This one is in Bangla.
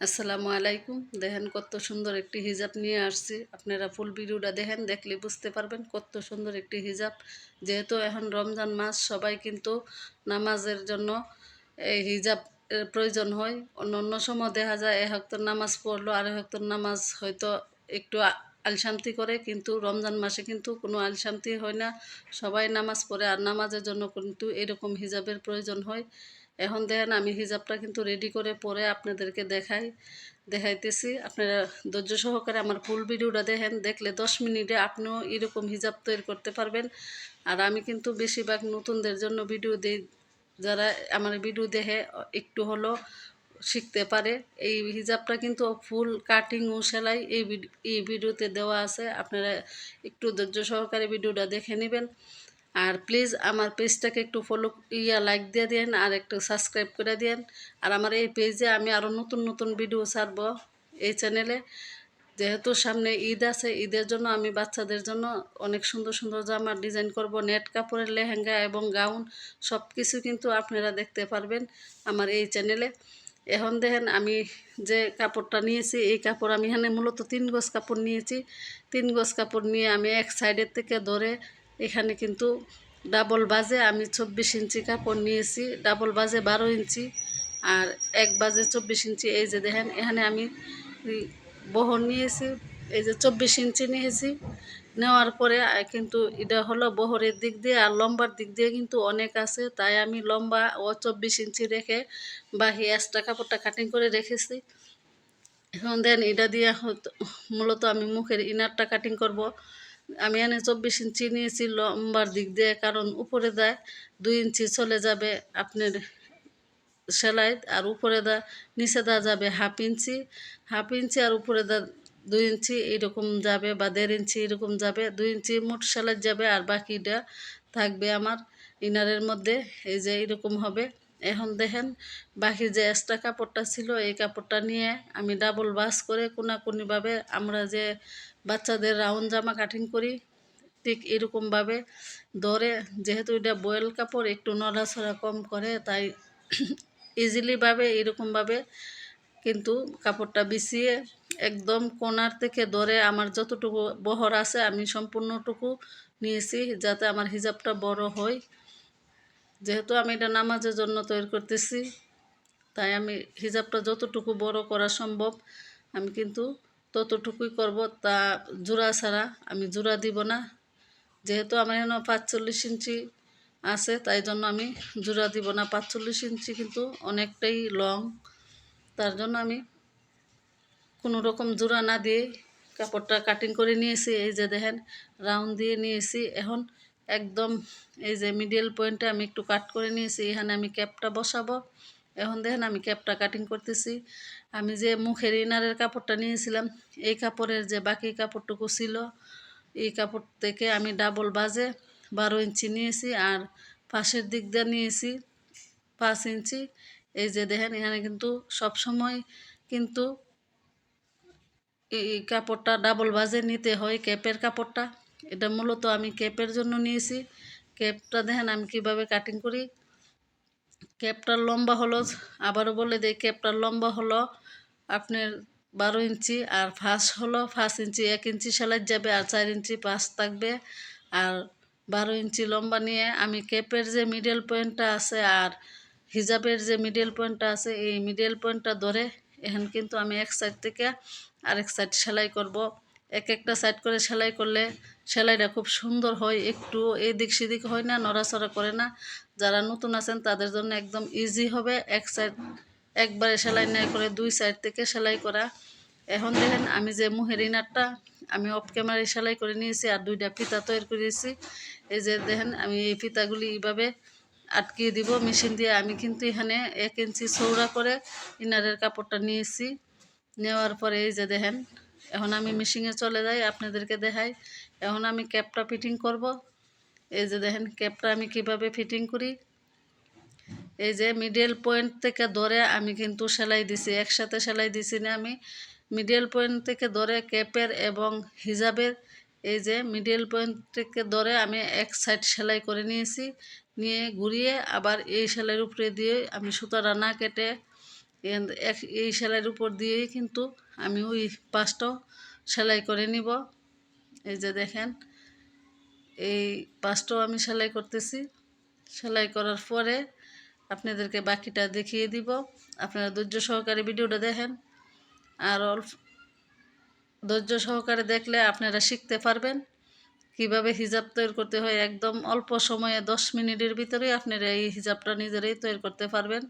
আসসালামু আলাইকুম। দেখেন কত সুন্দর একটি হিজাব নিয়ে আসছি। আপনারা ফুল ভিডিওটা দেখেন, দেখলে বুঝতে পারবেন কত সুন্দর একটি হিজাব। যেহেতু এখন রমজান মাস, সবাই কিন্তু নামাজের জন্য এই হিজাব প্রয়োজন হয়। অন্য অন্য সময় দেখা যায় এ হক্তর নামাজ পড়ল আর হক্তর নামাজ হয়তো একটু আ- আলশান্তি করে, কিন্তু রমজান মাসে কিন্তু কোনো আলশান্তি হয় না। সবাই নামাজ পড়ে, আর নামাজের জন্য কিন্তু এরকম হিজাবের প্রয়োজন হয়। এখন দেখেন আমি হিজাবটা কিন্তু রেডি করে পরে আপনাদেরকে দেখাই, দেখাইতেছি। আপনারা ধৈর্য সহকারে আমার ফুল ভিডিওটা দেখেন, দেখলে দশ মিনিটে আপনিও এরকম হিজাব তৈরি করতে পারবেন। আর আমি কিন্তু বেশিরভাগ নতুনদের জন্য ভিডিও দিই, যারা আমার ভিডিও দেখে একটু হলো শিখতে পারে। এই হিজাবটা কিন্তু ফুল কাটিং ও সেলাই এই এই ভিডিওতে দেওয়া আছে। আপনারা একটু ধৈর্য সহকারে ভিডিওটা দেখে নেবেন। আর প্লিজ আমার পেজটাকে একটু ফলো ইয়া লাইক দিয়ে দিন আর একটু সাবস্ক্রাইব করে দিন আর আমার এই পেজে আমি আরও নতুন নতুন ভিডিও ছাড়বো এই চ্যানেলে যেহেতু সামনে ঈদ আছে, ঈদের জন্য আমি বাচ্চাদের জন্য অনেক সুন্দর সুন্দর জামার ডিজাইন করব। নেট কাপড়ের লেহেঙ্গা এবং গাউন সব কিছু কিন্তু আপনারা দেখতে পারবেন আমার এই চ্যানেলে এখন দেখেন আমি যে কাপড়টা নিয়েছি, এই কাপড় আমি এখানে মূলত তিন গজ কাপড় নিয়েছি। তিন গজ কাপড় নিয়ে আমি এক সাইডের থেকে ধরে এখানে কিন্তু ডাবল বাজে, আমি চব্বিশ ইঞ্চি কাপড় নিয়েছি ডাবল বাজে বারো ইঞ্চি আর এক বাজে চব্বিশ ইঞ্চি, এই যে দেখেন, এখানে আমি বহর নিয়েছি, এই যে চব্বিশ ইঞ্চি নিয়েছি। নেওয়ার পরে কিন্তু এটা হলো বহরের দিক দিয়ে আর লম্বার দিক দিয়ে কিন্তু অনেক আছে, তাই আমি লম্বা ও চব্বিশ ইঞ্চি রেখে বাহি এক্সট্রা কাপড়টা কাটিং করে রেখেছি। এখন দেন এটা দিয়ে মূলত আমি মুখের ইনারটা কাটিং করব। আমি এনে চব্বিশ ইঞ্চি নিয়েছি লম্বার দিক দিয়ে, কারণ উপরে দেয় দুই ইঞ্চি চলে যাবে আপনার সেলাই, আর উপরে দা, নিচে দা যাবে হাফ ইঞ্চি। হাফ ইঞ্চি আর উপরে দা দুই ইঞ্চি এরকম যাবে বা দেড় ইঞ্চি এরকম যাবে। দুই ইঞ্চি মোট সেলাই যাবে, আর বাকিটা থাকবে আমার ইনারের মধ্যে, এই যে এরকম হবে। এখন দেখেন বাকি যে এক্সট্রা কাপড়টা ছিল, এই কাপড়টা নিয়ে আমি ডাবল বাস করে কোনাকুনিভাবে আমরা যে বাচ্চাদের রাউন্ড জামা কাটিং করি, ঠিক এরকমভাবে ধরে, যেহেতু এটা বয়েল কাপড়, একটু নড়াচড়া কম করে, তাই ইজিলিভাবে এরকমভাবে কিন্তু কাপড়টা বিছিয়ে একদম কোনার থেকে ধরে আমার যতটুকু বহর আছে আমি সম্পূর্ণটুকু নিয়েছি, যাতে আমার হিজাবটা বড় হয়। যেহেতু আমি এটা নামাজের জন্য তৈরি করতেছি, তাই আমি হিজাবটা যতটুকু বড় করা সম্ভব, আমি কিন্তু ততটুকুই করব। তা জোড়া ছাড়া আমি জোড়া দিব না। যেহেতু আমার এখানে পাঁচচল্লিশ ইঞ্চি আছে, তাই জন্য আমি জোড়া দিব না। পাঁচচল্লিশ ইঞ্চি কিন্তু অনেকটাই লং তার জন্য আমি কোনো রকম জোড়া না দিয়ে কাপড়টা কাটিং করে নিয়েছি। এই যে দেখেন রাউন্ড দিয়ে নিয়েছি। এখন একদম এই যে মিডিল পয়েন্টে আমি একটু কাট করে নিয়েছি, এখানে আমি ক্যাপটা বসাবো। এখন দেখেন আমি ক্যাপটা কাটিং করতেছি। আমি যে মুখের ইনারের কাপড়টা নিয়েছিলাম, এই কাপড়ের যে বাকি কাপড়টুকু ছিল, এই কাপড় থেকে আমি ডাবল বাজে বারো ইঞ্চি নিয়েছি আর পাশের দিক দিয়ে নিয়েছি পাঁচ ইঞ্চি। এই যে দেখেন এখানে কিন্তু সব সময় কিন্তু এই কাপড়টা ডাবল বাজে নিতে হয় ক্যাপের কাপড়টা। এটা মূলত আমি ক্যাপের জন্য নিয়েছি। ক্যাপটা দেখেন আমি কীভাবে কাটিং করি। ক্যাপটার লম্বা হলো, আবারও বলে দিই ক্যাপটার লম্বা হলো আপনার বারো ইঞ্চি আর ফাঁস হলো পাঁচ ইঞ্চি এক ইঞ্চি সেলাই যাবে আর চার ইঞ্চি পাঁচ থাকবে। আর বারো ইঞ্চি লম্বা নিয়ে আমি ক্যাপের যে মিডল পয়েন্টটা আছে আর হিজাবের যে মিডল পয়েন্টটা আছে, এই মিডল পয়েন্টটা ধরে এখন কিন্তু আমি এক সাইড থেকে আরেক সাইড সেলাই করব। এক একটা সাইড করে সেলাই করলে সেলাইটা খুব সুন্দর হয়, একটু এদিক সেদিক হয় না, নড়াচড়া করে না। যারা নতুন আছেন, তাদের জন্য একদম ইজি হবে। এক সাইড একবারে সেলাই না করে দুই সাইড থেকে সেলাই করা। এখন দেখেন, আমি যে মুহের ইনারটা, আমি অফ ক্যামেরায় সেলাই করে নিয়েছি আর দুইটা ফিতা তৈরি করেছি এই যে দেখেন, আমি এই ফিতাগুলি এইভাবে আটকিয়ে দিব, মেশিন দিয়ে। আমি কিন্তু এখানে এক ইঞ্চি চৌড়া করে ইনারের কাপড়টা নিয়েছি। নেওয়ার পরে এই যে দেখেন, এখন আমি মেশিনে চলে যাই, আপনাদেরকে দেখাই। এখন আমি ক্যাপটা ফিটিং করব। এই যে দেখেন, ক্যাপটা আমি কীভাবে ফিটিং করি? এই যে মিডল পয়েন্ট থেকে ধরে আমি কিন্তু সেলাই দিছি, একসাথে সেলাই দিছি না আমি। মিডল পয়েন্ট থেকে ধরে ক্যাপের এবং হিজাবের, এই যে মিডল পয়েন্ট থেকে ধরে আমি এক সাইড সেলাই করে নিয়েছি। নিয়ে ঘুরিয়ে আবার এই সেলাইয়ের উপরে দিয়ে আমি সুতাটা না কেটে এই সেলাইয়ের উপর দিয়েই কিন্তু আমি ওই পাঁচটাও সেলাই করে নিব। এই যে দেখেন, এই পাঁচটাও আমি সেলাই করতেছি। সেলাই করার পরে আপনাদেরকে বাকিটা দেখিয়ে দিব। আপনারা ধৈর্য সহকারে ভিডিওটা দেখেন। আর অল্প ধৈর্য সহকারে দেখলে আপনারা শিখতে পারবেন কীভাবে হিজাব তৈরি করতে হয়। একদম অল্প সময়ে দশ মিনিটের ভিতরেই আপনারা এই হিজাবটা নিজেরাই তৈরি করতে পারবেন।